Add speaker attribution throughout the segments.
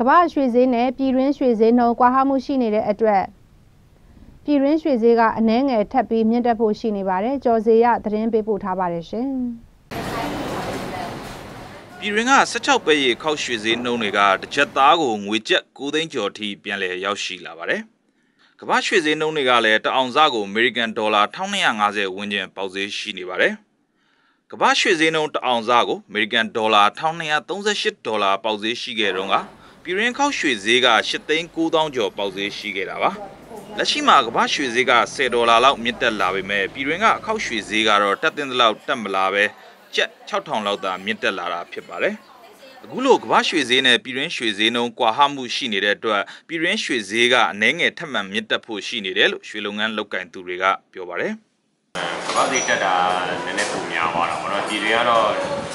Speaker 1: ကမ္ဘာရွှေဈေးနဲ့ပြည်တွင်းရွှေဈေးနှုန်းကွာဟမှုရှိနေတဲ့အတွက်ပြည်တွင်းရွှေဈေးကအနှဲငယ်ထပ်ပြီးမြင့်တက်ဖို့ရှိနေပါတယ်ကြော်စေရသတင်းပေးပို့ထားပါတယ်ရှင်
Speaker 2: ပြည်တွင်းက16ပဲရေခောက်ရွှေဈေးနှုန်းတွေကတစ်ချက်သားကိုငွေကျပ်9သိန်းကျော်ထိပြန်လည်ရောက်ရှိလာပါတယ်။ကမ္ဘာရွှေဈေးနှုန်းတွေကလည်းတအောင်စကိုအမေရိကန်ဒေါ်လာ1250ဝန်းကျင်ပေါက်ဈေးရှိနေပါတယ်။ကမ္ဘာရွှေဈေးနှုန်းတအောင်စကိုအမေရိကန်ဒေါ်လာ1238ဒေါ်လာပေါက်ဈေးရှိခဲ့တော့က ပြည်တွင်းခောက်ရွှေဈေးက8သိန်း9000ကျော်ပေါက်ဈေးရှိခဲ့တာပါ။လက်ရှိမှာကမ္ဘာရွှေဈေးက10ဒေါ်လာလောက်မြင့်တက်လာပေမဲ့ပြည်တွင်းကအခောက်ရွှေဈေးကတော့တက်တင်သလောက်တက်မလာပဲကျပ်6000လောက်သာမြင့်တက်လာတာဖြစ်ပါတယ်။အခုလိုကမ္ဘာရွှေဈေးနဲ့ပြည်တွင်းရွှေဈေးနှုန်းကွာဟမှုရှိနေတဲ့အတွက်ပြည်တွင်းရွှေဈေးကအနည်းငယ်ထပ်မံမြင့်တက်ဖို့ရှိနေတယ်လို့ရွှေလုပ်ငန်းလုပ်ကင်သူတွေကပြောပါတယ်။
Speaker 3: ကမ္ဘာစီတက်တာနည်းနည်းပုံများသွားတာပေါ့နော်ဒီတွေကတော့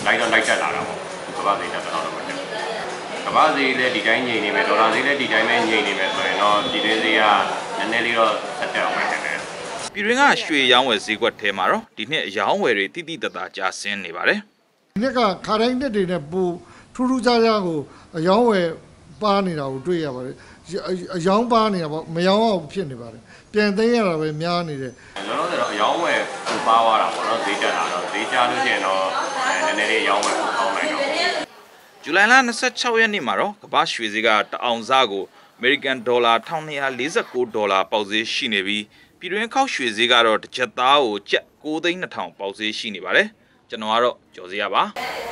Speaker 3: လိုက်တော့လိုက်တက်လာတာပေါ့ကမ္ဘာစီတက်တော့တော့မတက်ဘူး ကမ္ဘာစီလည်းဒီတိုင်းငြိမ်နေမယ်ဒေါ်လာစီလည်းဒီတိုင်းပဲငြိမ်နေမယ်ဆိုရင်တော့ဒီတွေစီကနည်းနည်းလေးတော့ဆက်တက်အောင်ပဲထင်တယ်
Speaker 2: ပြည်တွင်းကရွှေရောင်းဝယ်ဈေးကွက်ထဲမှာတော့ဒီနှစ်အရောင်းဝယ်တွေတိတိတတ်တာကျဆင်းနေပါတယ်
Speaker 4: ဒီနှစ်ကခါတိုင်းနှစ်တွေနဲ့ပိုထူးထူးခြားခြားကိုအယောင်းဝယ်ပါနေတာကိုတွေ့ရပါတယ်အအယောင်းပါနေတာပေါ့မယောင်းအောင်ဖြစ်နေပါတယ်ပြန်သိမ်းရတာပဲများနေတယ်
Speaker 3: လောလောဆယ်တော့အယောင်းဝယ်ပူပါသွားတာပေါ့နော်ဈေးတက်လာတော့ဈေးကျလို့ရှိရင်တော့အဲနည်းနည်းလေးအယောင်းဝယ်ပူကောင်းနိုင်တော့။
Speaker 2: ဇူ လိုင်လ26ရက်နေ့မှာတော့ကမ္ဘာရွှေဈေးကတအောင်စကိုအမေရိကန်ဒေါ်လာ1249ဒေါ်လာပေါက်ဈေးရှိနေပြီးပြည်တွင်းခောက်ရွှေဈေးကတော့တစ်ချက်သားကိုကျပ်9သိန်း2000ပေါက်ဈေးရှိနေပါတယ်။ကျွန်တော်ကတော့ကြော်စရာပါ။